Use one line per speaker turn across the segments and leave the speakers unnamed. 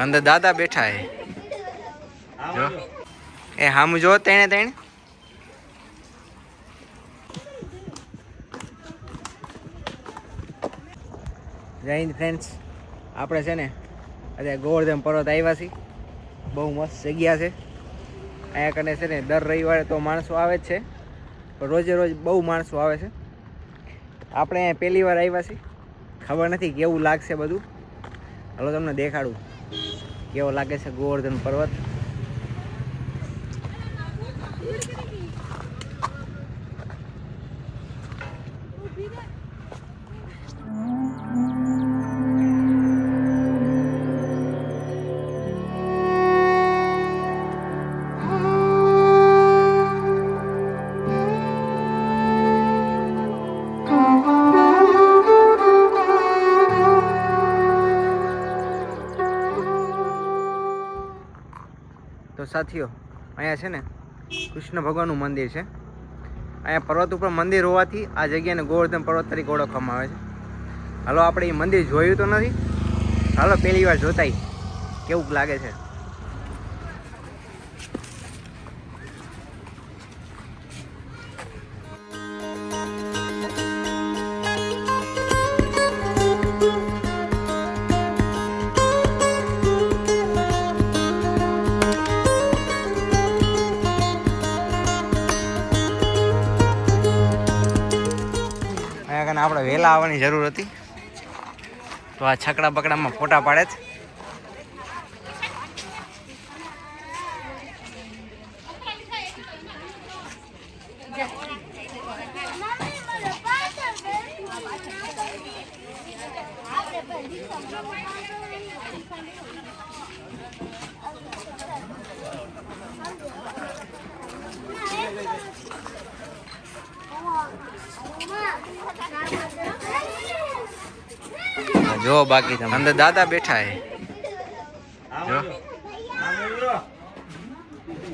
અંદર દાદા બેઠા હે. એ હામું જો તેણે તેણે. જય હિન્દ ફ્રેન્ડ્સ આપણે છે ને અત્યારે ગોવર્ધન પર્વત આવ્યા છીએ. બહુ મસ્ત જગ્યા છે. અહીંયા કને છે ને દર રવિવારે તો માણસો આવે જ છે. પણ રોજે રોજ બહુ માણસો આવે છે. આપણે અહીંયા પહેલી વાર આવ્યા છીએ. ખબર નથી કેવું લાગશે બધું. હલો તમને દેખાડું. કેવો લાગે છે ગોવર્ધન પર્વત? સાથીઓ, અહીંયા છે ને કૃષ્ણ ભગવાનનું મંદિર છે. અહીંયા પર્વત ઉપર મંદિર હોવાથી આ જગ્યાને ગોવર્ધન પર્વત તરીકે ઓળખવામાં આવે છે. હાલો, આપણે એ મંદિર જોયું તો નથી. હાલો, પહેલી વાર જોતાય. કેવું લાગે છે? વહેલા આવવાની જરૂર હતી. તો આ છકડા બકડામાં ફોટા પાડે છે. જો, બાકી તમે અંદર દાદા બેઠા હે જો.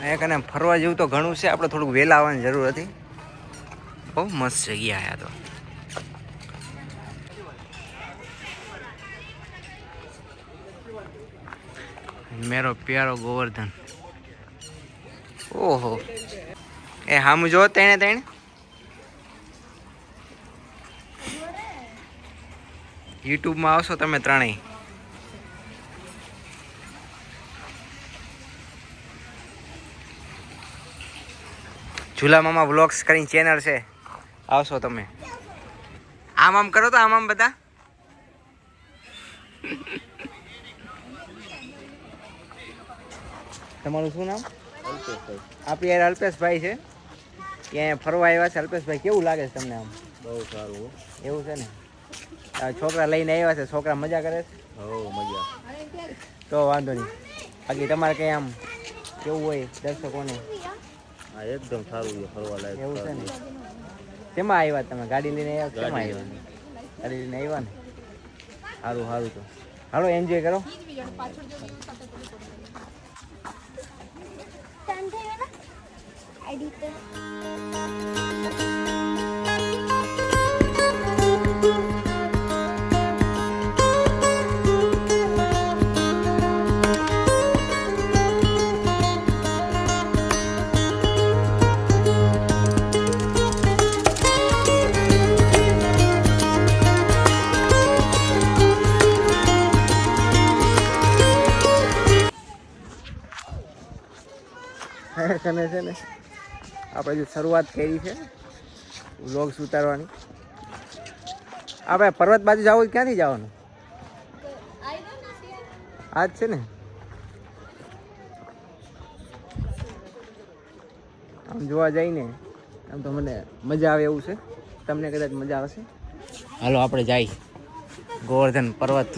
અહીંયા કને ફરવા જેવું તો ઘણું છે, આપણે થોડુંક વહેલા આવવાની જરૂર હતી. બહુ મસ્ત જગ્યા આયા તો. મેરો પ્યારો ગોવર્ધન. ઓહો. એ હામું જો, તેણે તેણે. યુટ્યુબમાં આવશો તમે ત્રણેય. ઝુલા મામા વ્લોગ્સ કરીને ચેનલ છે. આવશો તમે. આમ આમ કરો તો આમ આમ બધા. તમારું શું નામ? આપણી યાર અલ્પેશભાઈ છે. ત્યાં ફરવા આવ્યા છે. અલ્પેશભાઈ કેવું લાગે છે તમને આમ?
બહુ સારું
એવું છે ને? છોકરા લઈને આવ્યા છે છોકરા મજા કરે છે.
હો મજા.
તો વાંધો નહીં. બાકી તમારે કંઈ આમ કેવું હોય દર્શકોને?
હા એકદમ સારું છે ફરવા લાયક
એવું છે ને? તેમાં આવ્યા તમે? ગાડી લઈને આવ્યા
તેમાં
આવ્યા? ગાડી લઈને આવ્યા ને? સારું સારું તો. હાલો એન્જોય કરો. કને છે ને, આપણે જે શરૂઆત કરી છે વ્લોગ્સ ઉતારવાની આપણે પર્વત બાજુ જવું ક્યાંથી જવાનું? આ જ છે ને? આમ જોવા જઈને, આમ તો મને મજા આવે એવું છે. તમને કદાચ મજા આવશે. હાલો, આપણે જાય. ગોવર્ધન પર્વત.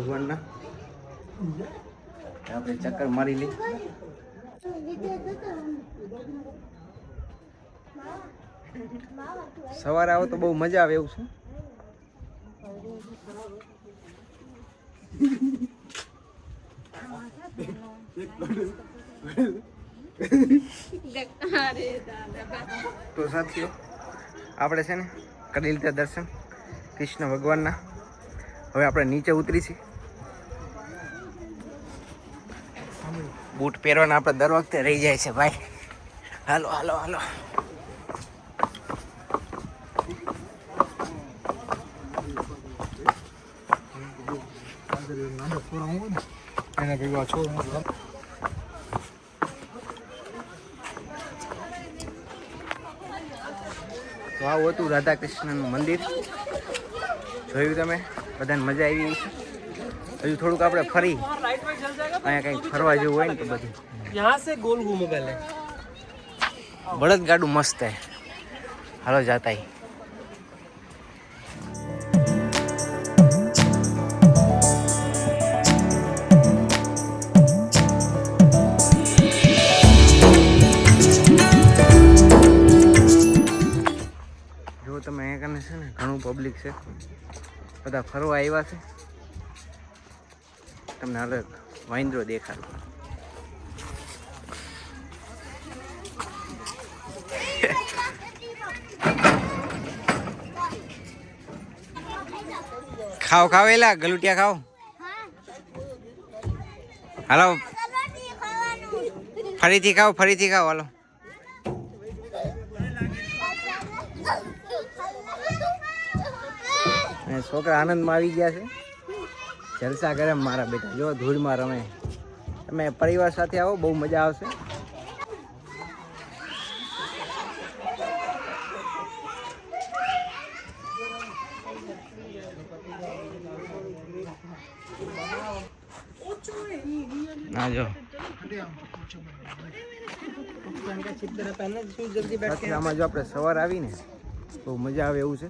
ભગવાનના? આપણે ચક્કર મારી લઈ સવારે આવો તો બહુ મજા આવે એવું છે. તો સાથીઓ, આપણે છે ને કરી લીધા દર્શન કૃષ્ણ ભગવાનના. હવે આપણે નીચે ઉતરીશી. બૂટ પહેરવાના આપણે દર વખતે રહી જાય છે, ભાઈ. હાલો હાલો હાલો.
એના ભેગા છો
તો આવું હતું રાધાકૃષ્ણનું મંદિર. જોયું તમે? બધાને મજા આવી છે. હજુ થોડુંક આપણે ફરી અહીંયા કંઈક ફરવા જેવું હોય ને તો બધું.
યહાં સે ગોલ ઘૂમો પહેલે
બળદ ગાડું મસ્ત હે. હાલો જાતા જો તમે અહીંયા કને છે ને ઘણું પબ્લિક છે. બધા ફરવા આવ્યા છે. તમને અલગ વાંદરો દેખાડું ખાવ ખાઓ એલા, ગલુટિયા ખાઓ. હાલો. ફરીથી ખાઓ ફરીથી ખાઓ, હાલો. છોકરા આનંદમાં આવી ગયા છે. જલસા કરે મારા બેટા. જો ધૂળમાં રમે. તમે પરિવાર સાથે આવો બહુ મજા આવશે. ના જો. આમાં જો આપણે સવાર આવીને બહુ મજા આવે એવું છે.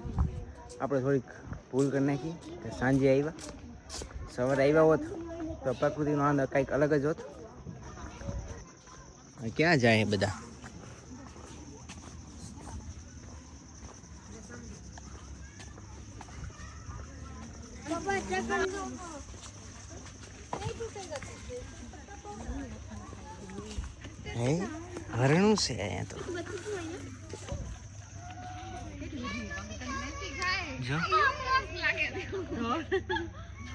આપણે થોડીક ભૂલ કરી નાખીએ સાંજે આવ્યા. સવારે આવ્યા હોત તો પ્રકૃતિનો આનંદ કંઈક અલગ જ હોત. ક્યાં જાય બધા? હે? હરણું છે અહીંયા તો. જો.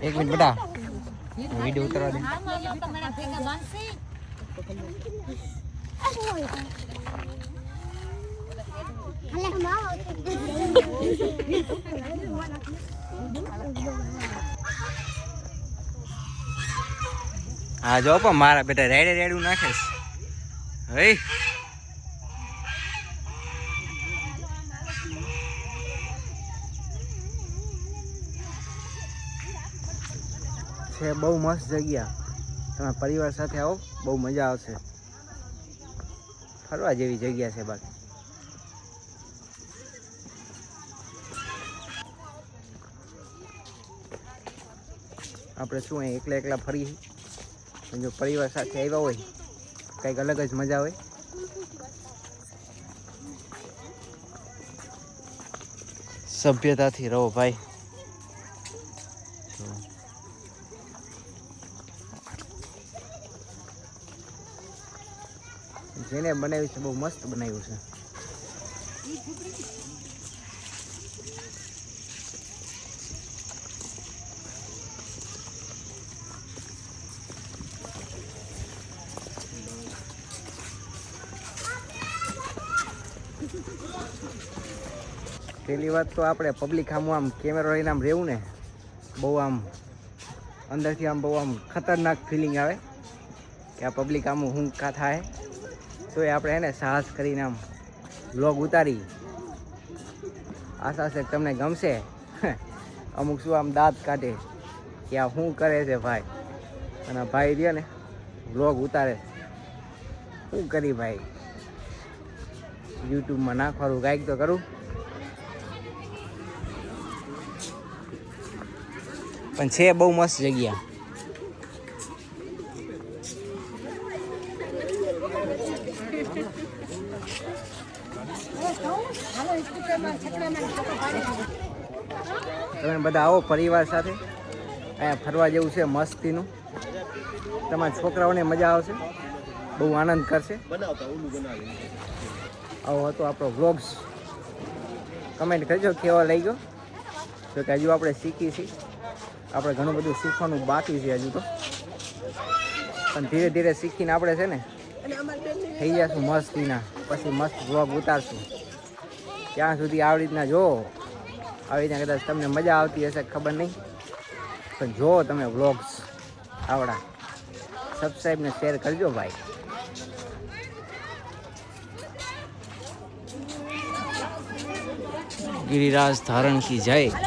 એક મિનિટ બેટા વિડીયો ઉતારવા દે હા, જો પણ મારા બેટા રેડે રેડું નાખેશ હઈ. છે બહુ મસ્ત જગ્યા. તમે પરિવાર સાથે આવો, બહુ મજા આવશે. ફરવા જેવી જગ્યા છે બાકી. આપણે શું એકલા એકલા પણ જો પરિવાર સાથે આવ્યા હોય કંઈક અલગ જ મજા હોય. સભ્યતાથી રહો ભાઈ. જેને બનાવ્યું છે બહુ મસ્ત બનાવ્યું છે. પહેલી વાત તો આપણે પબ્લિક આમ આમ કેમેરો લઈને આમ રહેવું ને, બહુ આમ અંદરથી આમ બહુ આમ ખતરનાક ફિલિંગ આવે કે આ પબ્લિક આમ હું કા થાય. તો એ આપણે એને સાહસ કરીને આમ વ્લોગ ઉતારી. આશા છે તમને ગમશે. અમુક શું આમ દાંત કાઢે કે આ શું કરે છે ભાઈ? અને ભાઈ રહ્યો ને વ્લોગ ઉતારે. શું કરી ભાઈ? યુટ્યુબમાં નાખવાનું કાંઈક તો કરું. પણ છે બહુ મસ્ત જગ્યા. તમે બધા આવો પરિવાર સાથે. અહીંયા ફરવા જેવું છે મસ્તીનું. તમારા છોકરાઓને મજા આવશે. બહુ આનંદ કરશે. આવો હતો આપણો વ્લોગ્સ કમેન્ટ કરજો, કેવો લઈ ગયો તો કે હજુ આપણે શીખી છીએ આપણે ઘણું બધું શીખવાનું બાકી છે હજુ તો. પણ ધીરે ધીરે શીખીને આપણે છે ને, થઈ જશું મસ્તીના પછી મસ્ત બ્લોગ ઉતારશું. ત્યાં સુધી આવી રીતના જો. આવી રીતના કદાચ તમને મજા આવતી હશે, ખબર નહીં. પણ જો તમે વ્લોગ્સ આવડા. સબસ્ક્રાઈબ ને શેર કરજો ભાઈ. ગિરિરાજ ધારણ કી જાય.